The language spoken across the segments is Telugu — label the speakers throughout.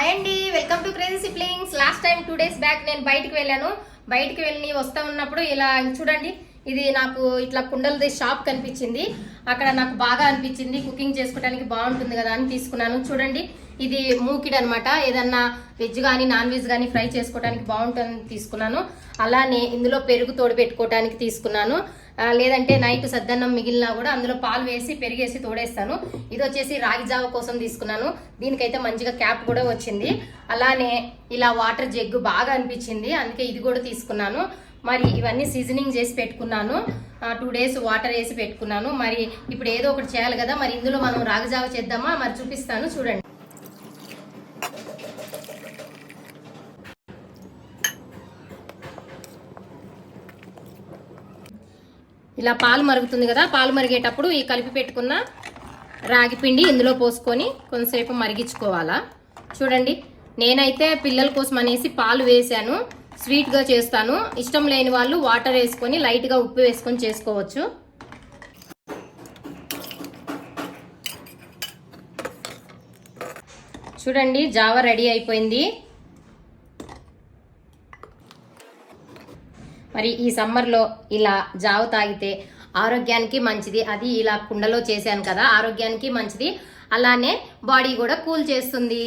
Speaker 1: హాయ్ అండి welcome to crazy siblings last time two days back నేను బయటికి వెళ్ళాను. బయటికి వెళ్ళి వస్తా ఉన్నప్పుడు ఇలా చూడండి ఇది నాకు ఇట్లా కుండలది షాప్ కనిపించింది. అక్కడ నాకు బాగా అనిపించింది. కుకింగ్ చేసుకోవడానికి బాగుంటుంది కదా అని తీసుకున్నాను. చూడండి ఇది మూకిడ్ అనమాట ఏదన్నా వెజ్ కానీ నాన్ వెజ్ కానీ ఫ్రై చేసుకోవడానికి బాగుంటుందని తీసుకున్నాను. అలానే ఇందులో పెరుగు తోడు పెట్టుకోవడానికి తీసుకున్నాను. లేదంటే నైట్ సద్దన్నం మిగిలినా కూడా అందులో పాలు వేసి పెరిగేసి తోడేస్తాను. ఇది వచ్చేసి రాగి జావ కోసం తీసుకున్నాను. దీనికైతే మంచిగా క్యాప్ కూడా వచ్చింది. అలానే ఇలా వాటర్ జగ్గు బాగా అనిపించింది. అందుకే ఇది కూడా తీసుకున్నాను. మరి ఇవన్నీ సీజనింగ్ చేసి పెట్టుకున్నాను. టూ డేస్ వాటర్ వేసి పెట్టుకున్నాను. మరి ఇప్పుడు ఏదో ఒకటి చేయాలి కదా మరి ఇందులో మనం రాగి జావ చేద్దామా? మరి చూపిస్తాను చూడండి. ఇలా పాలు మరుగుతుంది కదా పాలు మరిగేటప్పుడు ఈ కలిపి పెట్టుకున్న రాగి పిండి ఇందులో పోసుకొని కొంతసేపు మరిగించుకోవాలా. చూడండి నేనైతే పిల్లల కోసం అనేసి పాలు వేసాను స్వీట్గా చేస్తాను. ఇష్టం లేని వాళ్ళు వాటర్ వేసుకొని లైట్గా ఉప్పు వేసుకొని చేసుకోవచ్చు. చూడండి జావ రెడీ అయిపోయింది. మరి ఈ సమ్మర్లో ఇలా జావ తాగితే ఆరోగ్యానికి మంచిది. అది ఇలా కుండలో చేశాను కదా ఆరోగ్యానికి మంచిది. అలానే బాడీ కూడా కూల్ చేస్తుంది.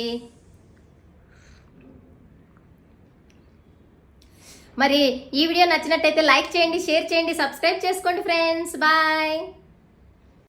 Speaker 1: మరి ఈ వీడియో నచ్చినట్టయితే లైక్ చేయండి షేర్ చేయండి సబ్స్క్రైబ్ చేసుకోండి ఫ్రెండ్స్. బాయ్.